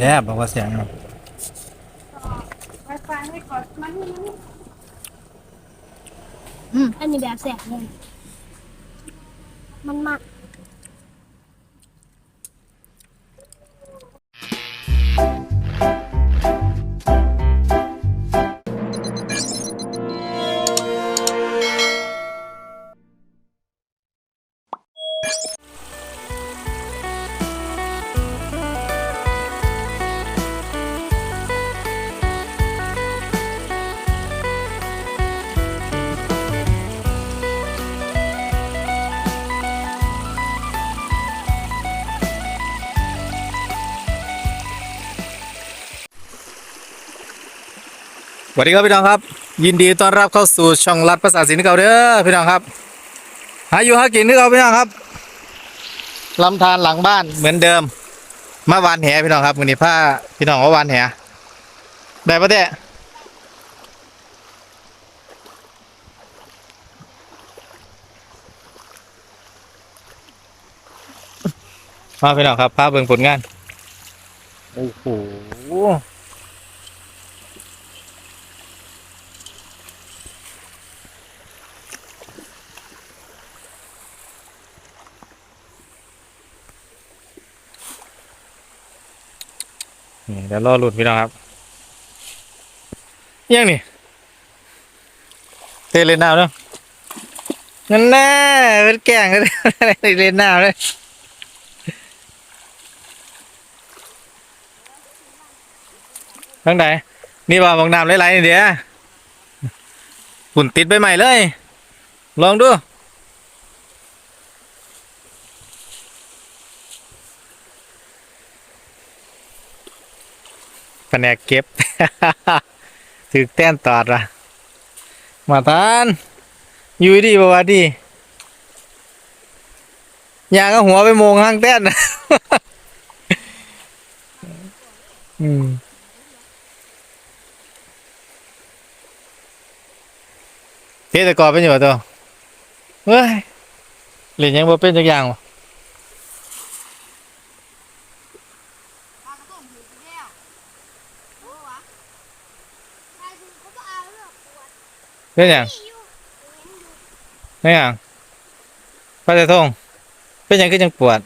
ซ่บบอกว่าแซ่บครับอันนี่มันนี่อืมอันนี้แบบแสบเลยมันมาก สวัสดีครับพี่น้องครับ ยินดีต้อนรับเข้าสู่ช่องรัดภาษาศิลป์เก่าเด้อพี่น้องครับหาอยู่หากินที่เราพี่น้องครับลำธารหลังบ้านเหมือนเดิมมาวานแหพี่น้องครับวันนี้ผ้าพี่น้องว่าวานแหได้ปะเต้มาพี่น้องครับพาเบิ่งผลงานโอ้โห นี่เดี๋ยวรอหลุดพี่น้องครับยังนี่เตะเล่นน้ำเนาะนั่นแน่เป็นแก่งเลยเล่นน้ำเลยทั้งใดนี่ว่าบางน้ำไหลๆนี่เดี๋ยวฝุ่นติดไปใหม่เลย ลองดู แผนกเก็บ ถึกแต้นตอดว่ะมาทานอยู่ดีบ่ว่าดียางก็หัวไปโมงห้างแต้นอืมเทศกรเป็นอยู่บ่ตัวเฮ้ยเรียนยังบ่เป็นจักอย่างวะ เป็นหยังเป็นหยังพระเจ้าทงเป็นยังก็ยังปวด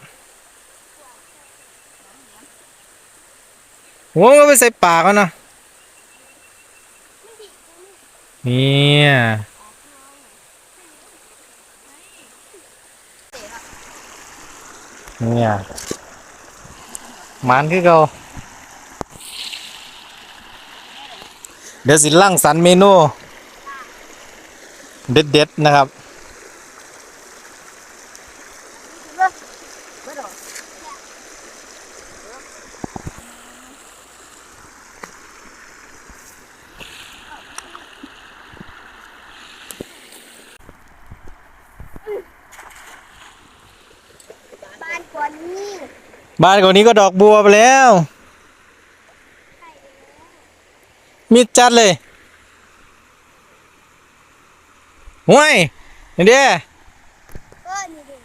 หัวมันก็ไปใส่ปากมันเนาะเนี่ยเนี่ยมันคือเก่าเดี๋ยวสิลั่งสรรเมนู เด็ดๆนะครับบ้านก่อนนี่บ้านกว่านี้ก็ดอกบัวไปแล้ว มิดจัดเลย ห่วยนี่เด้เออนี่ดิ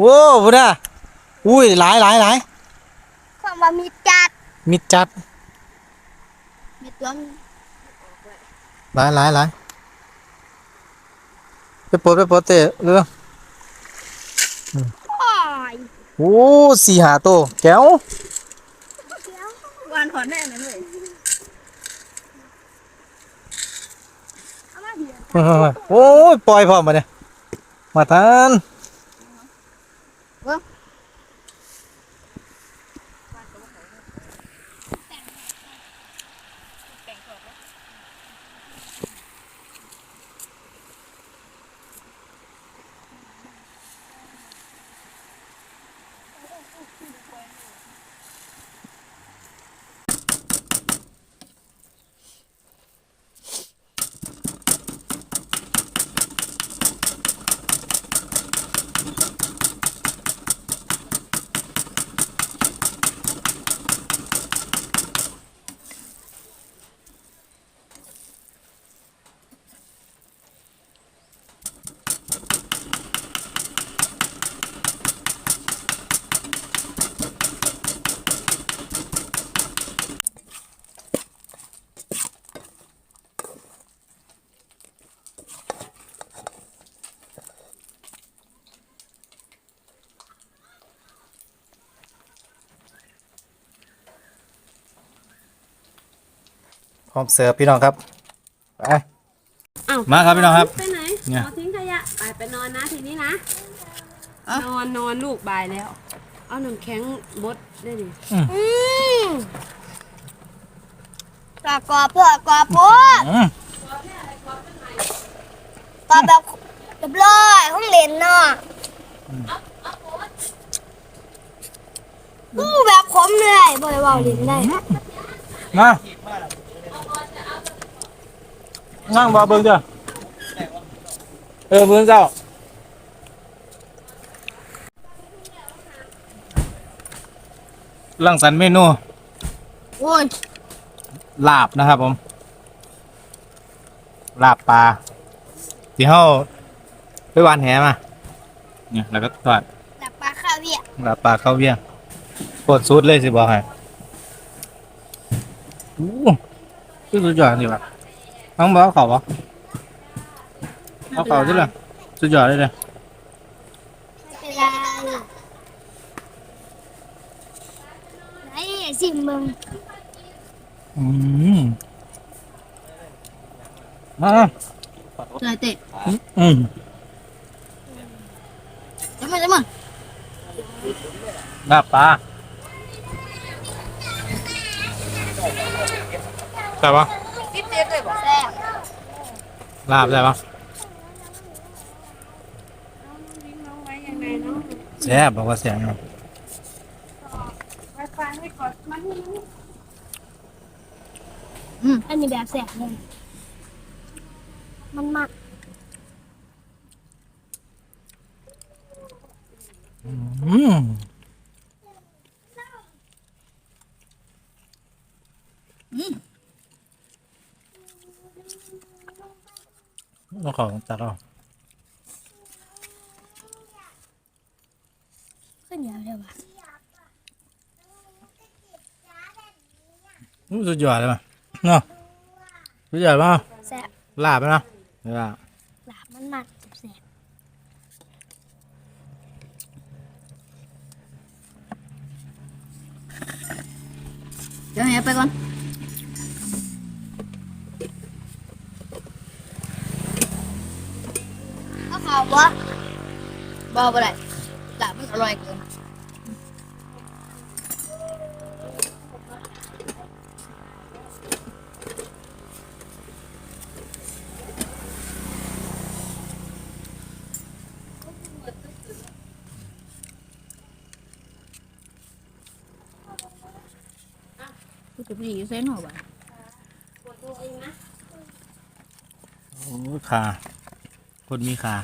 โว้พุ่นน่ะอุ้ยหลายหลายหลายความว่ามีจัดมิดจัดมีตัวมีหลายหลายหลายไปปลดไปปลดเตะเรื่องโอ้ยโอ้สี่หาโตวแก้ว วานถอนแน่เลยเลย เอามาเดี๋ยว โอ้ยปล่อยพร้อมมาเนี่ยมาทาน ร้อมเสิร์ฟพี่น้องครับไปอ้าวมาครับพี่น้องครับ ไปไหนเนี่ย เอาทิ้งขยะไปไปนอนนะทีนี้นะนอนนอนลูกบายแล้ว เอาน้ำแข็งบดได้ดิอืมกรอบกรอบเพื่อกรอบโพดอืมกรอบแบบเรียบร้อยห้องเล่นเนาะอู้แบบขมเลยบ่ได้เว้าเล่นได้มา นั่งบ่เบิ่งเจ้าเออเบิ่งเจ้าลังสรรค์เมนูโอ้ยลาบนะครับผมลาบปลาที่เฮาไปหวานแหมาเนี่ยแล้วก็ทอดดับปลาข้าวเวียลาบปลาเข้าวเวียงโคตรสุดเลยสิบอกให้อู้คือสุดยอดสิว่ะต้องบอกเขาบ่เอาเขาสิล่ะ สุดยอดเลยเลยไม่เป็นไรไหนสิมึงอืมมาเลย ลาบปลาใช่ปะแซ่บลาบใช่ปะทิ้งน้องไว้ยังไงเนาะแซ่บบอกว่าแซ่บเนาะไวไฟไม่กดมันนี่อืมอันนี้แบบแซ่บเลย มันมากอืม เราขอจัดเอาขึ้นเยอะเลยว่ะอู้สุดยอดเลยมั้ยเนาะสุดยอดป่ะแซ่บลาบไหมนะลาบหลาบมันมากแซ่บเดี๋ยวให้ไปก่อน เอาข่าวบ่บ่บ่ได้หลาบมันอร่อยเกินกูจะไปยิงเส้นหัวบ่โอ้ขาคนมีขา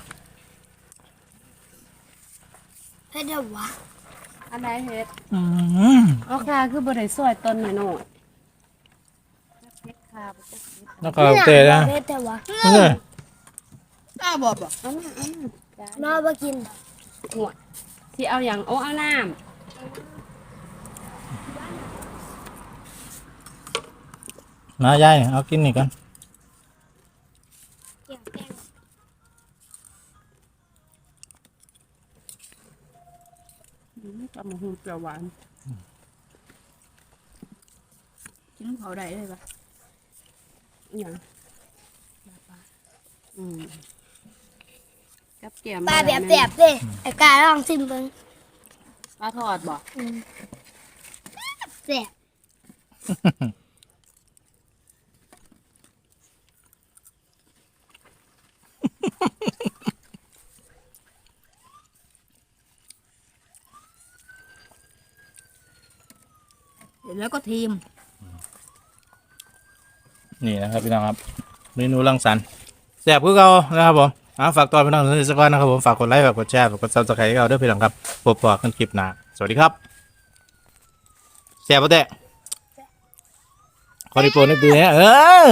เฮ็ด ได้วะอันไหนเฮ็ดอืมเอาค่ะคือบ่ได้ซอยต้นหน่อยหน่อยเฮ็ดค่ะบ่ต้องเฮ็ดแล้วก็เตะนะเฮ็ดได้วะเนี่ยอ้าวบ่บ่เอาน้ำเอาน้ำจ้าน้าบ่กินหัวสิเอาอย่างโอ้เอาน้มายายเอากินนี่กัน ตำมะฮุงเปรี้ยวหวาน กินเขาได้เลยปะอหย่างอืมกับแกมปลาแบบแซ่บเด้ไอ้กาลองชิมเบิ่งปลาทอดบ่อืมแซ่บเห็น แล้วก็ทีม นี่นะครับพี่น้องครับ เมนูรังสรรค์แซ่บคือเก่านะครับผมอ่าฝากตอนพี่น้องทุกท่านนะครับผมฝากกดไลค์ฝากกดแชร์ฝากกดซับสไครต์ให้เราด้วยพี่น้องครับพบกันคลิปหน้าสวัสดีครับแซ่บปะเตะขอดีโปรนิดเดียวนะเออ